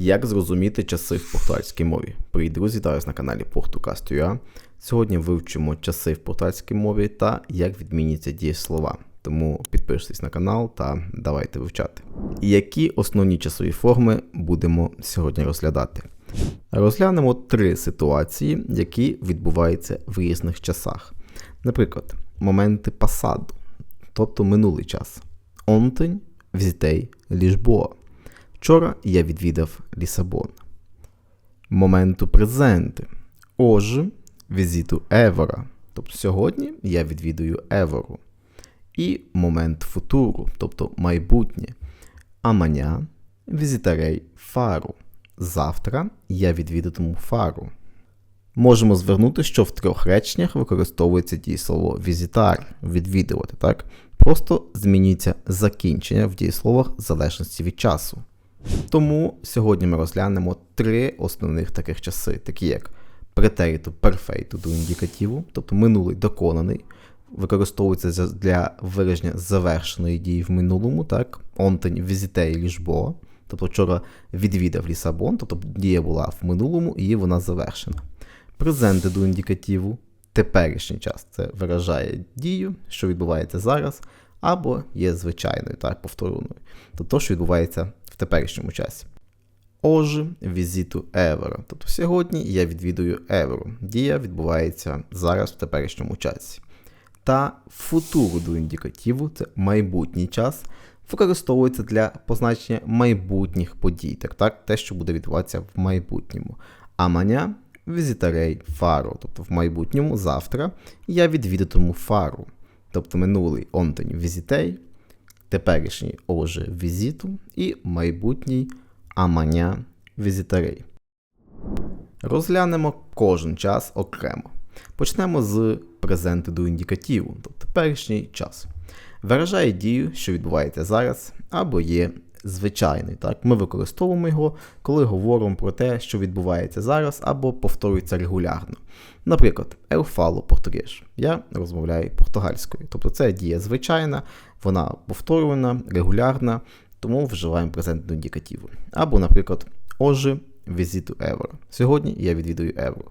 Як зрозуміти часи в португальській мові? Привіт, друзі, зараз на каналі Portucast.ua. Сьогодні вивчимо часи в португальській мові та як відміняться дієслова. Тому підпишитесь на канал та давайте вивчати. І які основні часові форми будемо сьогодні розглядати? Розглянемо три ситуації, які відбуваються в різних часах. Наприклад, моменти пасаду, тобто минулий час. Онтень, візітей, ліжбоа. Вчора я відвідав Лісабон. Моменту презенти. Оже візиту Евора. Тобто сьогодні я відвідую Евору. І момент футуру, тобто майбутнє. Аманя візитарей фару. Завтра я відвідатиму фару. Можемо звернути, що в трьох реченнях використовується дієслово візитар відвідувати, так? Просто змінюється закінчення в дієсловах в залежності від часу. Тому сьогодні ми розглянемо три основних таких часи, такі як претериту перфейту до індикативу, тобто минулий доконаний, використовується для вираження завершеної дії в минулому, так, онтень візитей ліжбо, тобто вчора відвідав Лісабон, тобто дія була в минулому і вона завершена. Презенти до індикативу, теперішній час це виражає дію, що відбувається зараз, або є звичайною, так, повторною, тобто, що відбувається теперішньому часі. Оже візиту Евера. Тобто сьогодні я відвідую Еверу. Дія відбувається зараз в теперішньому часі. Та футуру до індикативу це майбутній час, використовується для позначення майбутніх подій, так, так, те, що буде відбуватися в майбутньому. А маня візитарей фару, тобто в майбутньому завтра я відвідатиму фару. Тобто минулий онтень візітей, теперішній оже візиту і майбутній аманя візитарей. Розглянемо кожен час окремо. Почнемо з презенти до індикативу, тобто теперішній час. Виражає дію, що відбувається зараз, або є звичайний. Так? Ми використовуємо його, коли говоримо про те, що відбувається зараз, або повторюється регулярно. Наприклад, eu falo português. Я розмовляю португальською. Тобто це дія звичайна, вона повторювана, регулярна, тому вживаємо презент до індикативу. Або, наприклад, оже візиту евро. Сьогодні я відвідую евро.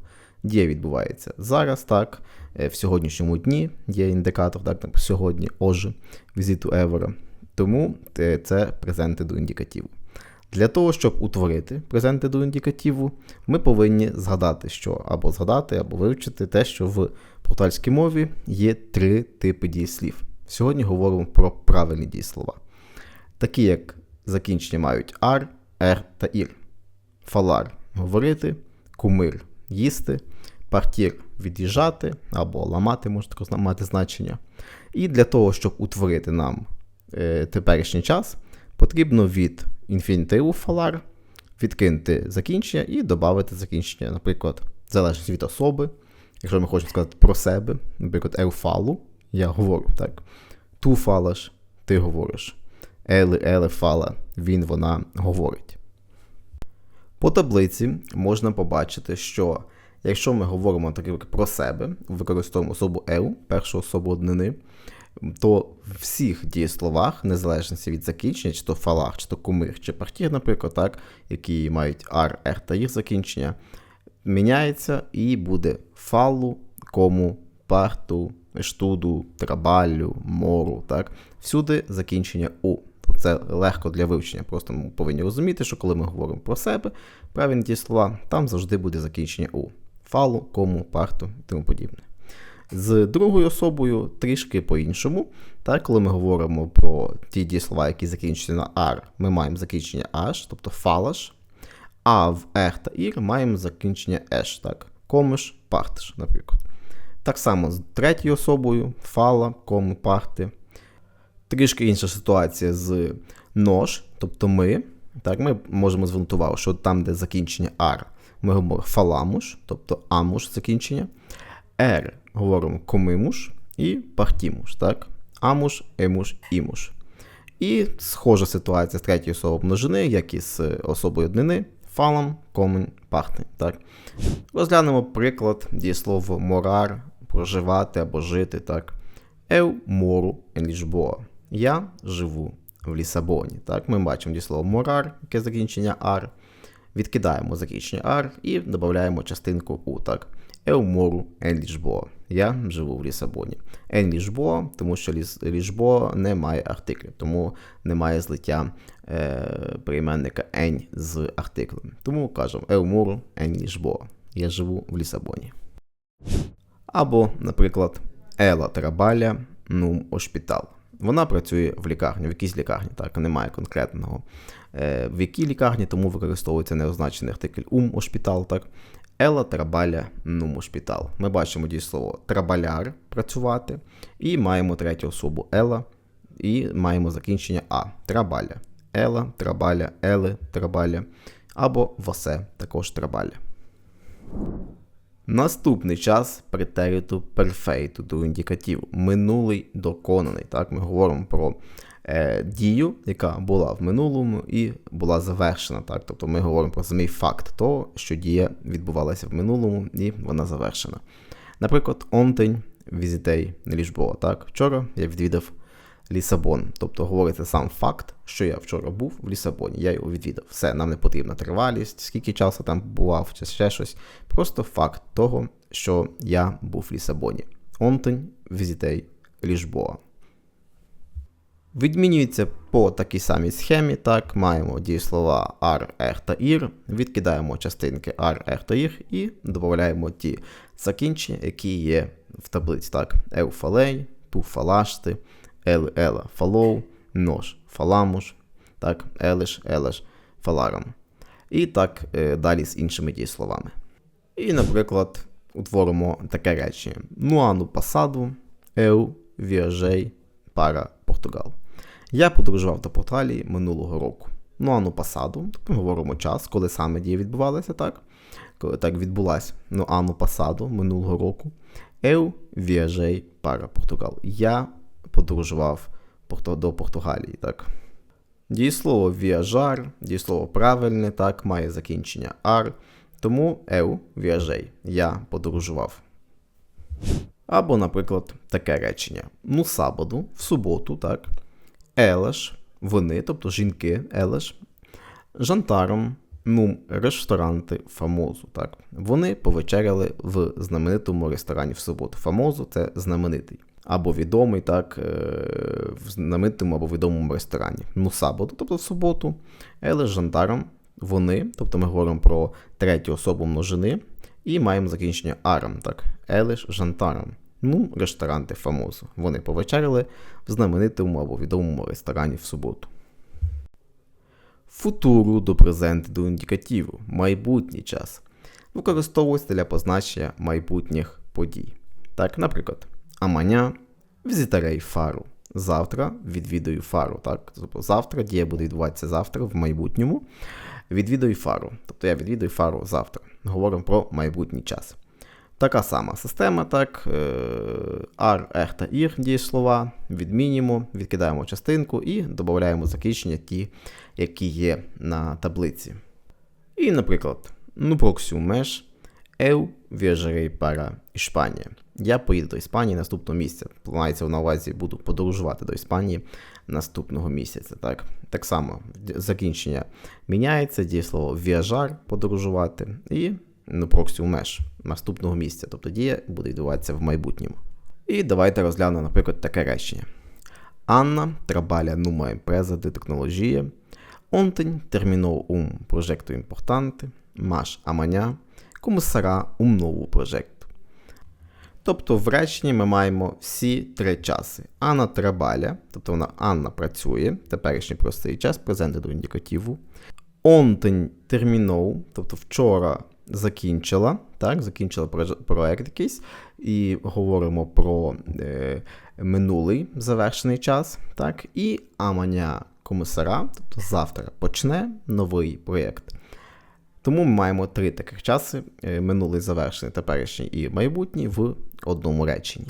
Дія відбувається зараз, так, в сьогоднішньому дні є індикатор, так, сьогодні оже візиту евро. Тому це презенти до індикативу. Для того, щоб утворити презенти до індикативу, ми повинні згадати, що або згадати, або вивчити те, що в португальській мові є три типи дієслів. Сьогодні говоримо про правильні дієслова. Такі як закінчення мають ар, ер та ір. Фалар говорити, кумир їсти, партір від'їжджати або ламати, може також мати значення. І для того, щоб утворити нам е, теперішній час, потрібно від інфінітиву фалар відкинути закінчення і додати закінчення, наприклад, залежить від особи. Якщо ми хочемо сказати про себе, наприклад, еуфалу, я говорю так. Ту фалаш, ти говориш. Ели, еле фала, він, вона говорить. По таблиці можна побачити, що якщо ми говоримо так про себе, використовуємо особу «ел», першу особу однини, то в всіх дієсловах, незалежно від закінчення, чи то фалах, чи то кумир, чи партір, наприклад, так, які мають ар, ер та їх закінчення, міняється і буде фалу, кому, парту, штуду, трабалю, мору. так, Всюди закінчення у. Це легко для вивчення. Просто ми повинні розуміти, що коли ми говоримо про себе, правильні ті слова, там завжди буде закінчення у фалу, кому, парту і тому подібне. З другою особою трішки по-іншому. Так, Коли ми говоримо про ті дієслова, які закінчуються на ар, ми маємо закінчення аш, тобто фалаш, а в ех та ір маємо закінчення еш, так, комиш, партиш, наприклад. Так само з третьою особою фала, кому, парти. Трішки інша ситуація з нож, тобто ми. Так, Ми можемо звернути увагу, що там, де закінчення ар, ми говоримо фаламуш, тобто амуш закінчення. Ер говоримо комимуш і партімуш. так? Амуш, емуш, імуш. І схожа ситуація з третьою особою множини, як і з особою однини, фалам, комин, пахне. Так? Розглянемо приклад дієслово морар, проживати або жити. так? Ев мору Лішбоа. Я живу в Лісабоні. Так? Ми бачимо дієслово морар, яке закінчення ар. Відкидаємо закінчення ар і додаємо частинку у. Так? Eu moro em Lisboa. Я живу в Лісабоні. En Lisboa, тому що Lisboa не має артиклів, тому немає злиття е, прийменника en з артиклем. Тому кажемо Eu moro em Lisboa. Я живу в Лісабоні. Або, наприклад, Ела Трабаля Нум Ошпітал. Вона працює в лікарні, в якійсь лікарні, так, немає конкретного. Е, в якій лікарні, тому використовується неозначений артикль ум ошпітал, так. Ела Трабаля Нум Ошпітал. Ми бачимо дієслово трабаляр працювати, і маємо третю особу Ела, і маємо закінчення А. Трабаля. Ела, трабаля, еле, трабаля. Або восе, також трабаля. Наступний час претериту перфейту до індикативу. Минулий доконаний. Так, ми говоримо про е, дію, яка була в минулому і була завершена. Так? Тобто ми говоримо про самий факт того, що дія відбувалася в минулому і вона завершена. Наприклад, онтень візитей Ліжбоа. Так? Вчора я відвідав Лісабон. Тобто говориться сам факт, що я вчора був в Лісабоні, я його відвідав. Все, нам не потрібна тривалість, скільки часу там бував, чи ще щось. Просто факт того, що я був в Лісабоні. Онтень візитей Ліжбоа. Відмінюється по такій самій схемі. Так, маємо дієслова ар, ер та ір, відкидаємо частинки ар, ер та ір і додаємо ті закінчення, які є в таблиці. Так, еуфалей, пуфалашти, ел, ела, фалоу, нож, фаламуш, так, елиш, елеш, фаларам. І так е, далі з іншими дієсловами. І, наприклад, утворимо таке речення: Нуану пасаду, eu viajei para Португал. Я подорожував до Португалії минулого року. Ну, ану пасаду, ми говоримо час, коли саме дія відбувалася, так? Так відбулася. Ну, ану пасаду минулого року. Eu viajei para Португал. Я подорожував до Португалії, так? Дієслово віажар, дієслово правильне, так, має закінчення ар. Тому eu viajei. Я подорожував. Або, наприклад, таке речення. Ну, сабаду, в суботу, так. Елеш, вони, тобто жінки, елеш, жантаром, ну, ресторанти фамозу, так. Вони повечеряли в знаменитому ресторані в суботу. Фамозу це знаменитий. Або відомий, так, е, в знаменитому або відомому ресторані. Ну, сабаду, тобто в суботу, елеш жандаром, вони, тобто ми говоримо про третю особу множини, і маємо закінчення арам, так, елеш жантаром. Ну, ресторанти фамозу. Вони повечеряли в знаменитому або відомому ресторані в суботу. Футуру до презенту до індикативу, майбутній час. Використовується для позначення майбутніх подій. Так, наприклад, аманя візитарей фару. Завтра відвідую фару. Так? Тобто завтра дія буде відбуватися завтра в майбутньому. Відвідую фару. Тобто я відвідую фару завтра. Говоримо про майбутній час. Така сама система, так. Ар, ер та ір дієслова. Відмінюємо, відкидаємо частинку і додаємо закінчення ті, які є на таблиці. І, наприклад, ну проксю меж eu viajarei para Іспанія. Я поїду до Іспанії наступного місяця. Планується на увазі, буду подорожувати до Іспанії наступного місяця. Так так само закінчення міняється, дієслово viajar – подорожувати, і ну, меж наступного місяця. Тобто дія буде відбуватися в майбутньому. І давайте розглянемо, наприклад, таке речення. Анна trabalha numa empresa de tecnologia. Ontem terminou um projeto importante, mas amanhã começará um novo projeto. Тобто в реченні ми маємо всі три часи. Анна трабаля, тобто вона Анна працює, теперішній простий час, презенти до індикативу. Онтень термінов, тобто вчора закінчила, так, закінчила проект якийсь, і говоримо про е, минулий завершений час. так, І аманя комісара, тобто завтра почне новий проєкт. Тому ми маємо три таких часи: минулий завершений, теперішній і майбутній в одному реченні.